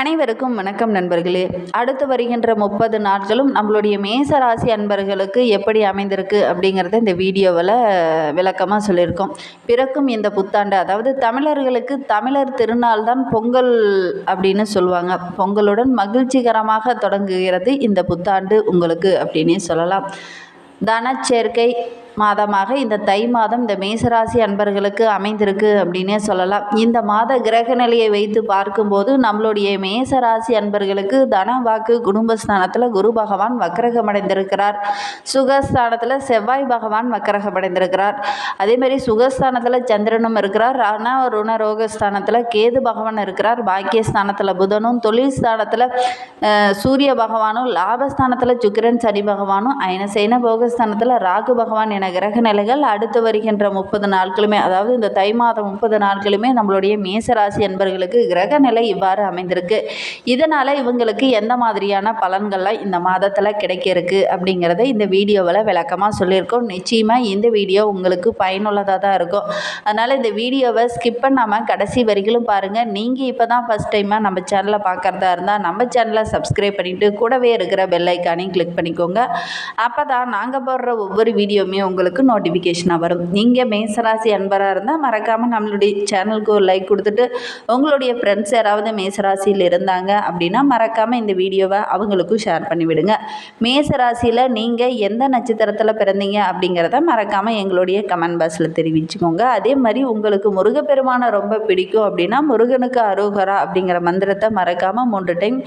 அனைவருக்கும் வணக்கம் நண்பர்களே. அடுத்து வருகின்ற முப்பது நாட்களும் நம்மளுடைய மேச ராசி அன்பர்களுக்கு எப்படி அமைந்திருக்கு அப்படிங்கிறத இந்த வீடியோவில் விளக்கமாக சொல்லியிருக்கோம். பிறக்கும் இந்த புத்தாண்டு அதாவது தமிழர்களுக்கு தமிழர் திருநாள் தான் பொங்கல் அப்படின்னு சொல்லுவாங்க. பொங்கலுடன் மகிழ்ச்சிகரமாக தொடங்குகிறது இந்த புத்தாண்டு உங்களுக்கு அப்படின்னே சொல்லலாம். தனச்சேர்க்கை மாதமாக இந்த தை மாதம் இந்த மேசராசி அன்பர்களுக்கு அமைந்திருக்கு அப்படின்னே சொல்லலாம். இந்த மாத கிரக நிலையை வைத்து பார்க்கும்போது நம்மளுடைய மேசராசி அன்பர்களுக்கு தன வாக்கு குடும்பஸ்தானத்தில் குரு பகவான் வக்கரகம் அடைந்திருக்கிறார். சுகஸ்தானத்தில் செவ்வாய் பகவான் வக்கரகம் அடைந்திருக்கிறார். அதேமாதிரி சுகஸ்தானத்தில் சந்திரனும் இருக்கிறார். ஆனால் ருண ரோகஸ்தானத்தில் கேது பகவான் இருக்கிறார். பாக்கியஸ்தானத்தில் புதனும் தொழில் ஸ்தானத்தில் சூரிய பகவானும் லாபஸ்தானத்தில் சுக்கிரன் சனி பகவானும் அயனசேன போகஸ்தானத்தில் ராகு பகவான் என கிரக நிலைகள் அடுத்து வருகின்ற முப்பது நாட்களுமே அதாவது இந்த தை மாதம் முப்பது நாட்களுமே நம்மளுடைய மேசராசி என்பர்களுக்கு கிரக நிலை இவ்வாறு அமைந்திருக்கு. இதனால் இவங்களுக்கு எந்த மாதிரியான பலன்கள்லாம் இந்த மாதத்தில் கிடைக்க இருக்கு அப்படிங்கிறத இந்த வீடியோவில் விளக்கமாக சொல்லியிருக்கோம். நிச்சயமாக இந்த வீடியோ உங்களுக்கு பயனுள்ளதாக தான் இருக்கும். அதனால் இந்த வீடியோவை ஸ்கிப் பண்ணாமல் கடைசி வரிகளும் பாருங்கள் நீங்கள் இப்போ தான் ஃபஸ்ட் டைமாக நம்ம சேனலை பார்க்குறதா இருந்தால் நம்ம சேனலை சப்ஸ்கிரைப் பண்ணிவிட்டு கூடவே இருக்கிற பெல் ஐக்கானையும் கிளிக் பண்ணிக்கோங்க. அப்போ தான் நாங்கள் போடுற ஒவ்வொரு வீடியோவுமே உங்களுக்கு நோட்டிஃபிகேஷனாக வரும். நீங்கள் மேசராசி அன்பராக இருந்தால் மறக்காமல் நம்மளுடைய சேனலுக்கு ஒரு லைக் கொடுத்துட்டு உங்களுடைய ஃப்ரெண்ட்ஸ் யாராவது மேசராசியில் இருந்தாங்க அப்படின்னா மறக்காமல் இந்த வீடியோவை அவங்களுக்கும் ஷேர் பண்ணிவிடுங்க மேசராசியில் நீங்கள் எந்த நட்சத்திரத்தில் பிறந்தீங்க அப்படிங்கிறத மறக்காமல் எங்களுடைய கமெண்ட் பாக்ஸில் தெரிவிச்சுக்கோங்க. அதே மாதிரி உங்களுக்கு முருகப்பெருமானை ரொம்ப பிடிக்கும் அப்படின்னா முருகனுக்கு அரோகரா அப்படிங்கிற மந்திரத்தை மறக்காமல் மூன்று டைம்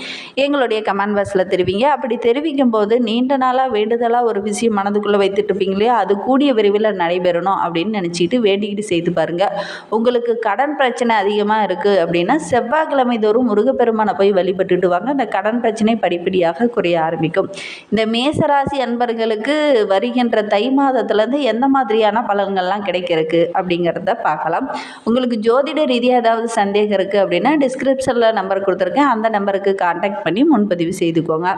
எங்களுடைய கமெண்ட் பாக்ஸில் தெரிவிங்க. அப்படி தெரிவிக்கும் போது நீண்ட நாளாக வேண்டுதலாக ஒரு விஷயம் மனதுக்குள்ளே வைத்துட்டு இருப்பீங்களே அது கூடிய விரைவில் நடைபெறணும் அப்படின்னு நினச்சிக்கிட்டு வேண்டிக்கிட்டு செய்து பாருங்கள் உங்களுக்கு கடன் பிரச்சனை அதிகமாக இருக்குது அப்படின்னா செவ்வாய்க்கிழமை தோறும் முருகப்பெருமானை போய் வழிபட்டுட்டு வாங்க. அந்த கடன் பிரச்சனை படிப்படியாக குறைய ஆரம்பிக்கும். இந்த மேசராசி அன்பர்களுக்கு வருகின்ற தை மாதத்துலேருந்து எந்த மாதிரியான பலன்கள்லாம் கிடைக்கிறதுக்கு அப்படிங்கிறத பார்க்கலாம். உங்களுக்கு ஜோதிட ரீதியாக ஏதாவது சந்தேகம் இருக்குது அப்படின்னா டிஸ்கிரிப்ஷனில் நம்பர் கொடுத்துருக்கேன். அந்த நம்பருக்கு காண்டாக்ட் பண்ணி முன்பதிவு செய்துக்கோங்க.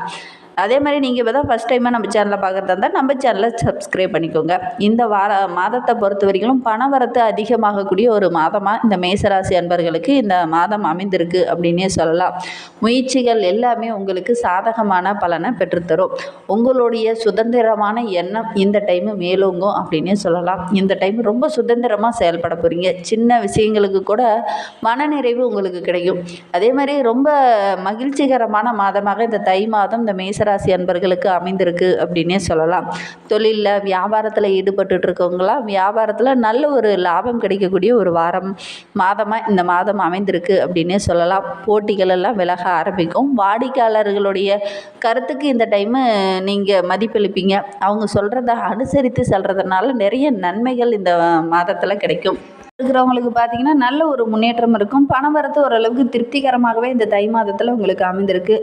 அதே மாதிரி நீங்கள் இப்போ தான் ஃபஸ்ட் டைமாக நம்ம சேனலை பார்க்குறதா இருந்தால் நம்ம சேனலை சப்ஸ்கிரைப் பண்ணிக்கோங்க. இந்த வார மாதத்தை பொறுத்த வரைக்கும் பணவரத்து அதிகமாகக்கூடிய ஒரு மாதமாக இந்த மேசராசி அன்பர்களுக்கு இந்த மாதம் அமைந்திருக்கு அப்படின்னே சொல்லலாம். முயற்சிகள் எல்லாமே உங்களுக்கு சாதகமான பலனை பெற்றுத்தரும். உங்களுடைய சுதந்திரமான எண்ணம் இந்த டைமு மேலோங்கும் அப்படின்னே சொல்லலாம். இந்த டைம் ரொம்ப சுதந்திரமாக செயல்பட போகிறீங்க சின்ன விஷயங்களுக்கு கூட மனநிறைவு உங்களுக்கு கிடைக்கும். அதே மாதிரி ரொம்ப மகிழ்ச்சிகரமான மாதமாக இந்த தை மாதம் இந்த ராசி அன்பர்களுக்கு அமைந்திருக்கு அப்படின்னே சொல்லலாம். தொழிலில் வியாபாரத்தில் ஈடுபட்டு இருக்கவங்களாம் வியாபாரத்தில் நல்ல ஒரு லாபம் கிடைக்கக்கூடிய ஒரு வாரம் மாதமாக இந்த மாதம் அமைந்திருக்கு அப்படின்னே சொல்லலாம். போட்டிகள் எல்லாம் விலக ஆரம்பிக்கும். வாடிக்கையாளர்களுடைய கருத்துக்கு இந்த டைமு நீங்கள் மதிப்பளிப்பீங்க. அவங்க சொல்கிறத அனுசரித்து செல்கிறதுனால நிறைய நன்மைகள் இந்த மாதத்தில் கிடைக்கும். இருக்கிறவங்களுக்கு பார்த்தீங்கன்னா நல்ல ஒரு முன்னேற்றம் இருக்கும். பணம் வரத்து ஓரளவுக்கு திருப்திகரமாகவே இந்த தை மாதத்தில் உங்களுக்கு அமைந்திருக்கு.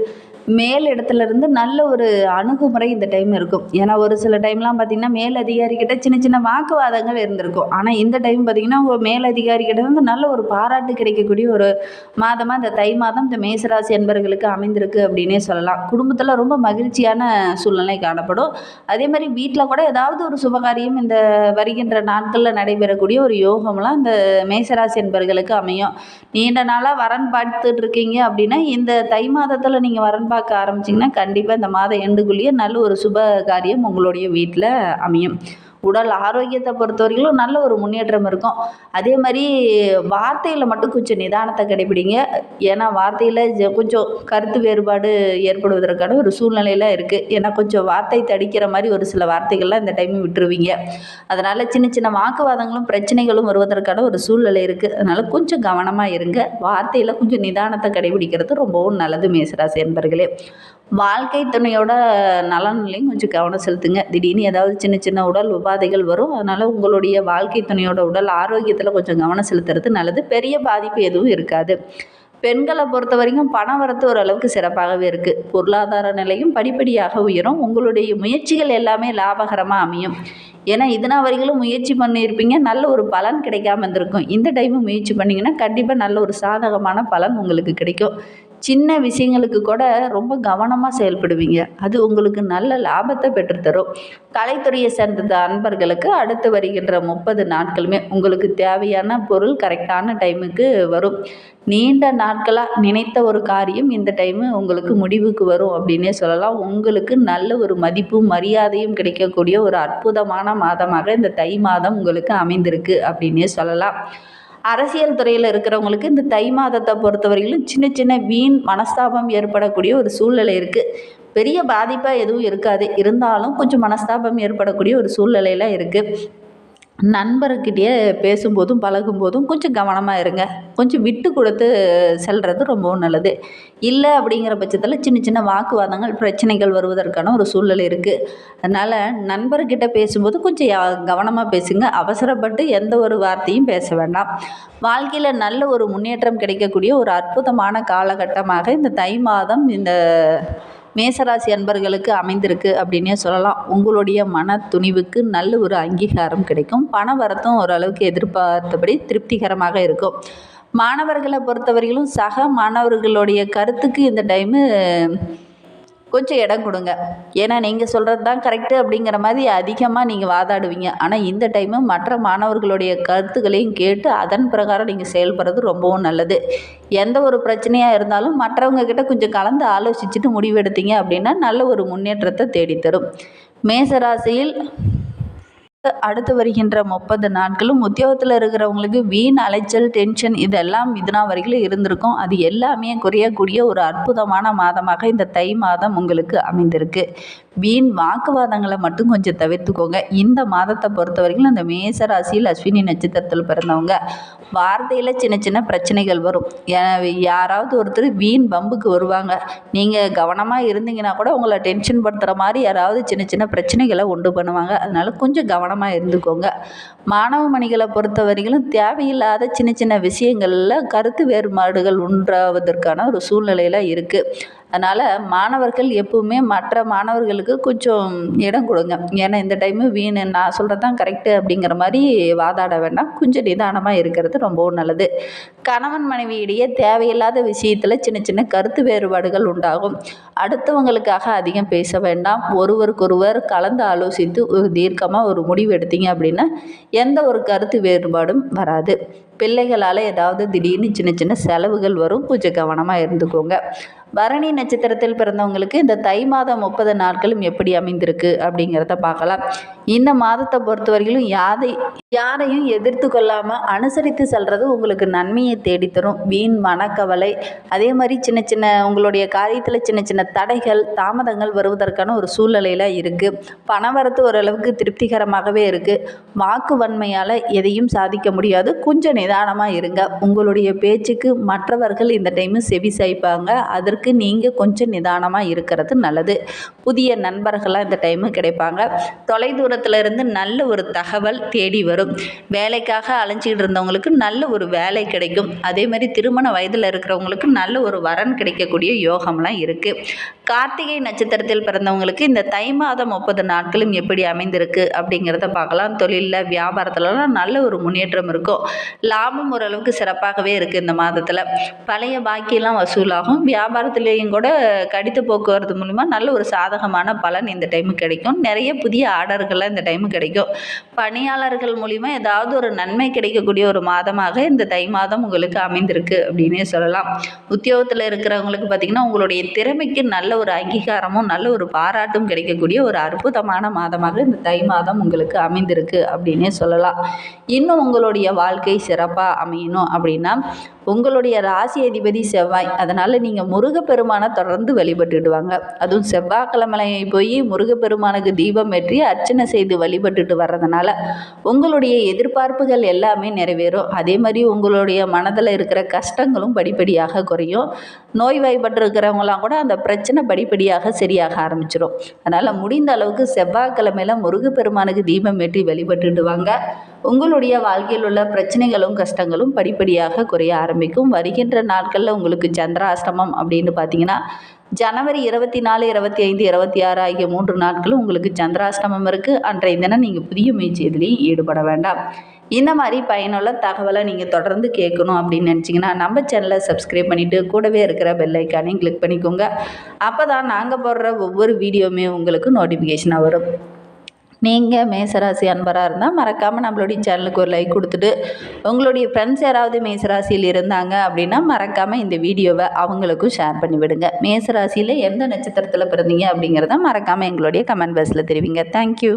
மேல் இடத்துல இருந்து நல்ல ஒரு அணுகுமுறை இந்த டைம் இருக்கும். ஏன்னா ஒரு சில டைம்லாம் பார்த்தீங்கன்னா மேல் அதிகாரிக்கிட்ட சின்ன சின்ன வாக்குவாதங்கள் இருந்திருக்கும். ஆனால் இந்த டைம் பார்த்தீங்கன்னா உங்கள் மேல் அதிகாரிக்கிட்ட வந்து நல்ல ஒரு பாராட்டு கிடைக்கக்கூடிய ஒரு மாதமாக இந்த தை மாதம் இந்த மேசராசி என்பர்களுக்கு அமைந்திருக்கு அப்படின்னே சொல்லலாம். குடும்பத்தில் ரொம்ப மகிழ்ச்சியான சூழ்நிலை காணப்படும். அதே மாதிரி வீட்டில் கூட ஏதாவது ஒரு சுபகாரியம் இந்த வருகின்ற நாட்களில் நடைபெறக்கூடிய ஒரு யோகம்லாம் இந்த மேசராசி என்பர்களுக்கு அமையும். நீண்ட நாளாக வரன் பார்த்துட்டு இருக்கீங்க அப்படின்னா இந்த தை மாதத்தில் நீங்கள் வரன் பார்க்க ஆரம்பிச்சிங்கன்னா கண்டிப்பாக இந்த மாத எண்டுக்குள்ளேயே நல்ல ஒரு சுப காரியம் உங்களுடைய வீட்டில் அமையும். உடல் ஆரோக்கியத்தை பொறுத்த வரைக்கும் நல்ல ஒரு முன்னேற்றம் இருக்கும். அதே மாதிரி வார்த்தையில் மட்டும் கொஞ்சம் நிதானத்தை கடைபிடிங்க. ஏன்னா வார்த்தையில் கொஞ்சம் கருத்து வேறுபாடு ஏற்படுவதற்கான ஒரு சூழ்நிலையில் இருக்குது ஏன்னா கொஞ்சம் வார்த்தை தடிக்கிற மாதிரி ஒரு சில வார்த்தைகள்லாம் இந்த டைம் விட்டுருவீங்க. அதனால் சின்ன சின்ன வாக்குவாதங்களும் பிரச்சனைகளும் வருவதற்கான ஒரு சூழ்நிலை இருக்குது அதனால் கொஞ்சம் கவனமாக இருங்க. வார்த்தையில் கொஞ்சம் நிதானத்தை கடைபிடிக்கிறது ரொம்பவும் நல்லது மேசராசி என்பர்களே வாழ்க்கை துணையோட நலன்லையும் கொஞ்சம் கவனம் செலுத்துங்க. திடீர்னு ஏதாவது சின்ன சின்ன உடல் உபாதைகள் வரும். அதனால் உங்களுடைய வாழ்க்கை துணையோட உடல் ஆரோக்கியத்தில் கொஞ்சம் கவனம் செலுத்துறது நல்லது. பெரிய பாதிப்பு எதுவும் இருக்காது. பெண்களை பொறுத்த வரைக்கும் பண வரத்து ஓரளவுக்கு சிறப்பாகவே இருக்குது பொருளாதார நிலையும் படிப்படியாக உயரும். உங்களுடைய முயற்சிகள் எல்லாமே லாபகரமாக அமையும். ஏன்னா இதனா வரைகளும் முயற்சி பண்ணியிருப்பீங்க. நல்ல ஒரு பலன் கிடைக்காம இருந்திருக்கும். இந்த டைமும் முயற்சி பண்ணிங்கன்னா கண்டிப்பாக நல்ல ஒரு சாதகமான பலன் உங்களுக்கு கிடைக்கும். சின்ன விஷயங்களுக்கு கூட ரொம்ப கவனமாக செயல்படுவீங்க. அது உங்களுக்கு நல்ல லாபத்தை பெற்றுத்தரும். கலைத்துறையை சேர்ந்த அன்பர்களுக்கு அடுத்து வருகின்ற முப்பது நாட்களுமே உங்களுக்கு தேவையான பொருள் கரெக்டான டைமுக்கு வரும். நீண்ட நாட்களாக நினைத்த ஒரு காரியம் இந்த டைமு உங்களுக்கு முடிவுக்கு வரும் அப்படின்னே சொல்லலாம். உங்களுக்கு நல்ல ஒரு மதிப்பும் மரியாதையும் கிடைக்கக்கூடிய ஒரு அற்புதமான மாதமாக இந்த தை மாதம் உங்களுக்கு அமைந்திருக்கு அப்படின்னே சொல்லலாம். அரசியல் துறையில் இருக்கிறவங்களுக்கு இந்த தை மாதத்தை பொறுத்தவரையிலும் சின்ன சின்ன வீண் மனஸ்தாபம் ஏற்படக்கூடிய ஒரு சூழ்நிலை இருக்குது பெரிய பாதிப்பாக எதுவும் இருக்காது. இருந்தாலும் கொஞ்சம் மனஸ்தாபம் ஏற்படக்கூடிய ஒரு சூழ்நிலையெல்லாம் இருக்குது நண்பர்கிட்டயே பேசும்போதும் பழகும்போதும் கொஞ்சம் கவனமாக இருங்க. கொஞ்சம் விட்டு கொடுத்து செல்வது ரொம்பவும் நல்லது. இல்லை அப்படிங்கிற பட்சத்தில் சின்ன சின்ன வாக்குவாதங்கள் பிரச்சனைகள் வருவதற்கான ஒரு சூழ்நிலை இருக்குது அதனால் நண்பர்கிட்ட பேசும்போது கொஞ்சம் யா- கவனமாக பேசுங்க. அவசரப்பட்டு எந்த ஒரு வார்த்தையும் பேச வேண்டாம். வாழ்க்கையில் நல்ல ஒரு முன்னேற்றம் கிடைக்கக்கூடிய ஒரு அற்புதமான காலகட்டமாக இந்த தை மாதம் இந்த மேசராசி அன்பர்களுக்கு அமைந்திருக்கு அப்படின்னே சொல்லலாம். உங்களுடைய மன துணிவுக்கு நல்ல ஒரு அங்கீகாரம் கிடைக்கும். பண வரத்தும் ஓரளவுக்கு எதிர்பார்த்தபடி திருப்திகரமாக இருக்கும். மாணவர்களை பொறுத்தவரையிலும் சக மாணவர்களுடைய கருத்துக்கு இந்த டைமு கொஞ்சம் இடம் கொடுங்க. ஏன்னா நீங்கள் சொல்கிறது தான் கரெக்டு அப்படிங்கிற மாதிரி அதிகமாக நீங்கள் வாதாடுவீங்க. ஆனால் இந்த டைமு மற்ற மாணவர்களுடைய கருத்துக்களையும் கேட்டு அதன் பிரகாரம் நீங்கள் செயல்படுறது ரொம்பவும் நல்லது. எந்த ஒரு பிரச்சனையாக இருந்தாலும் மற்றவங்க கிட்ட கொஞ்சம் கலந்து ஆலோசிச்சுட்டு முடிவெடுத்தீங்க அப்படின்னா நல்ல ஒரு முன்னேற்றத்தை தேடித்தரும். மேசராசியில் அடுத்து வருகின்ற முப்பது நாட்களும் உத்தியோகத்தில் இருக்கிறவங்களுக்கு வீண் அலைச்சல் டென்ஷன் இதெல்லாம் இதுனா வரைக்கும் இருந்திருக்கும். அது எல்லாமே குறையக்கூடிய ஒரு அற்புதமான மாதமாக இந்த தை மாதம் உங்களுக்கு அமைந்திருக்கு. வீண் வாக்குவாதங்களை மட்டும் கொஞ்சம் தவிர்த்துக்கோங்க. இந்த மாதத்தை பொறுத்த வரைக்கும் அந்த மேச ராசியில் அஸ்வினி நட்சத்திரத்தில் பிறந்தவங்க வார்த்தையில் சின்ன சின்ன பிரச்சனைகள் வரும். ஏ- யாராவது ஒருத்தர் வீண் பம்புக்கு வருவாங்க. நீங்கள் கவனமாக இருந்தீங்கன்னா கூட உங்களை டென்ஷன் படுத்துகிற மாதிரி யாராவது சின்ன சின்ன பிரச்சனைகளை உண்டு பண்ணுவாங்க. அதனால கொஞ்சம் கவனமாக இருந்துக்கோங்க. மாணவ மணிகளை பொறுத்த வரையிலும் தேவையில்லாத சின்ன சின்ன விஷயங்களில் கருத்து வேறுபாடுகள் உண்டாவதற்கான ஒரு சூழ்நிலையில் இருக்குது அதனால் மாணவர்கள் எப்பவுமே மற்ற மாணவர்களுக்கு கொஞ்சம் இடம் கொடுங்க. ஏன்னா இந்த டைமு வீணு நான் சொல்கிறது தான் கரெக்டு அப்படிங்கிற மாதிரி வாதாட வேண்டாம். கொஞ்சம் நிதானமாக இருக்கிறது ரொம்பவும் நல்லது. கணவன் மனைவியிடையே தேவையில்லாத விஷயத்தில் சின்ன சின்ன கருத்து வேறுபாடுகள் உண்டாகும். அடுத்தவங்களுக்காக அதிகம் பேச வேண்டாம். ஒருவருக்கொருவர் கலந்து ஆலோசித்து ஒரு தீர்க்கமாக ஒரு முடிவு எடுத்தீங்க அப்படின்னா எந்த ஒரு கருத்து வேறுபாடும் வராது. பிள்ளைகளால் ஏதாவது திடீர்னு சின்ன சின்ன செலவுகள் வரும். கொஞ்சம் கவனமாக இருந்துக்கோங்க. பரணி நட்சத்திரத்தில் பிறந்தவங்களுக்கு இந்த தை மாதம் முப்பது நாட்களும் எப்படி அமைந்திருக்கு அப்படிங்கிறத பார்க்கலாம். இந்த மாதத்தை பொறுத்த வரையிலும் யாரை யாரையும் எதிர்த்து கொள்ளாமல் அனுசரித்து செல்றது உங்களுக்கு நன்மையை தேடித்தரும். வீண் மனக்கவலை அதே மாதிரி சின்ன சின்ன உங்களுடைய காரியத்தில் சின்ன சின்ன தடைகள் தாமதங்கள் வருவதற்கான ஒரு சூழ்நிலையில் இருக்குது பணவரத்து ஓரளவுக்கு திருப்திகரமாகவே இருக்குது வாக்கு வன்மையால் எதையும் சாதிக்க முடியாது. கொஞ்சம் நிதானமாக இருங்க. உங்களுடைய பேச்சுக்கு மற்றவர்கள் இந்த டைமு செவி சாய்ப்பாங்க. அதற்கு நீங்கள் கொஞ்சம் நிதானமாக இருக்கிறது நல்லது. புதிய நண்பர்களாக இந்த டைமு கிடைப்பாங்க. தொலைதூரத்தில் இருந்து நல்ல ஒரு தகவல் தேடி வரும். வேலைக்காக அலைஞ்சிக்கிட்டு இருந்தவங்களுக்கு நல்ல ஒரு வேலை கிடைக்கும். அதே மாதிரி திருமண வயதில் இருக்கிறவங்களுக்கு நல்ல ஒரு வரன் கிடைக்கக்கூடிய யோகம்லாம் இருக்குது கார்த்திகை நட்சத்திரத்தில் பிறந்தவங்களுக்கு இந்த தை மாதம் முப்பது நாட்களும் எப்படி அமைந்திருக்கு அப்படிங்கிறத பார்க்கலாம். தொழிலில் வியாபாரத்துலலாம் நல்ல ஒரு முன்னேற்றம் இருக்கும் லாபம் ஓரளவுக்கு சிறப்பாகவே இருக்குது இந்த மாதத்தில். பழைய பாக்கியெல்லாம் வசூலாகும். வியாபாரத்துலேயும் கூட கடித்து போக்குவரத்து மூலிமா நல்ல ஒரு சாதகமான பலன் இந்த டைமு கிடைக்கும். நிறைய புதிய ஆர்டர்கள்லாம் இந்த டைமு கிடைக்கும். பணியாளர்கள் மூலிமா ஏதாவது ஒரு நன்மை கிடைக்கக்கூடிய ஒரு மாதமாக இந்த தை மாதம் உங்களுக்கு அமைந்திருக்கு அப்படின்னே சொல்லலாம். உத்தியோகத்தில் இருக்கிறவங்களுக்கு பார்த்திங்கன்னா உங்களுடைய திறமைக்கு நல்ல ஒரு அங்கீகாரமும் நல்ல ஒரு பாராட்டும் கிடைக்கக்கூடிய ஒரு அற்புதமான மாதமாக இந்த தை மாதம் உங்களுக்கு அமைந்திருக்கு அப்படின்னே சொல்லலாம். இன்னும் உங்களுடைய வாழ்க்கை சிறப்பாக அமையணும் அப்படின்னா உங்களுடைய ராசி அதிபதி செவ்வாய். அதனால் நீங்கள் முருகப்பெருமானை தொடர்ந்து வழிபட்டுட்டு வாங்க அதுவும் செவ்வாய்க்கிழமை போய் முருகப்பெருமானுக்கு தீபம் ஏற்றி அர்ச்சனை செய்து வழிபட்டுட்டு வர்றதுனால உங்களுடைய எதிர்பார்ப்புகள் எல்லாமே நிறைவேறும். அதே மாதிரி உங்களுடைய மனதில் இருக்கிற கஷ்டங்களும் படிப்படியாக குறையும். நோய்வாய்ப்பட்டிருக்கிறவங்களாம் கூட அந்த பிரச்சனை படிப்படியாக சரியாக ஆரம்பிச்சிடும் அதனால் முடிந்த அளவுக்கு செவ்வாய்க்கிழமையில முருகப்பெருமானுக்கு தீபம் ஏற்றி வழிபட்டுட்டு வாங்க உங்களுடைய வாழ்க்கையில் உள்ள பிரச்சனைகளும் கஷ்டங்களும் படிப்படியாக குறைய ஆரம்பிக்கும். வருகின்ற நாட்களில் உங்களுக்கு சந்திராஷ்டமம் அப்படின்னு பார்த்தீங்கன்னா ஜனவரி இருபத்தி நாலு இருபத்தி ஐந்து இருபத்தி ஆறு ஆகிய மூன்று நாட்களும் உங்களுக்கு சந்திராஷ்டமம் இருக்குது அன்றைய தினம் நீங்கள் புதிய முயற்சி எதுலேயும் ஈடுபட வேண்டாம். இந்த மாதிரி பயனுள்ள தகவலை நீங்கள் தொடர்ந்து கேட்கணும் அப்படின்னு நினச்சிங்கன்னா நம்ம சேனலை சப்ஸ்கிரைப் பண்ணிவிட்டு கூடவே இருக்கிற பெல் ஐக்கானையும் கிளிக் பண்ணிக்கோங்க. அப்போ தான் நாங்கள் போடுற ஒவ்வொரு வீடியோவுமே உங்களுக்கு நோட்டிஃபிகேஷனாக வரும். நீங்கள் மேசராசி அன்பராக இருந்தால் மறக்காமல் நம்மளுடைய சேனலுக்கு ஒரு லைக் கொடுத்துட்டு உங்களுடைய ஃப்ரெண்ட்ஸ் யாராவது மேசராசியில் இருந்தாங்க அப்படின்னா மறக்காமல் இந்த வீடியோவை அவங்களுக்கும் ஷேர் பண்ணிவிடுங்க மேசராசியில் எந்த நட்சத்திரத்தில் பிறந்தீங்க அப்படிங்கிறத மறக்காமல் எங்களுடைய கமெண்ட் பாக்ஸில் தெரிவிங்க. தேங்க்யூ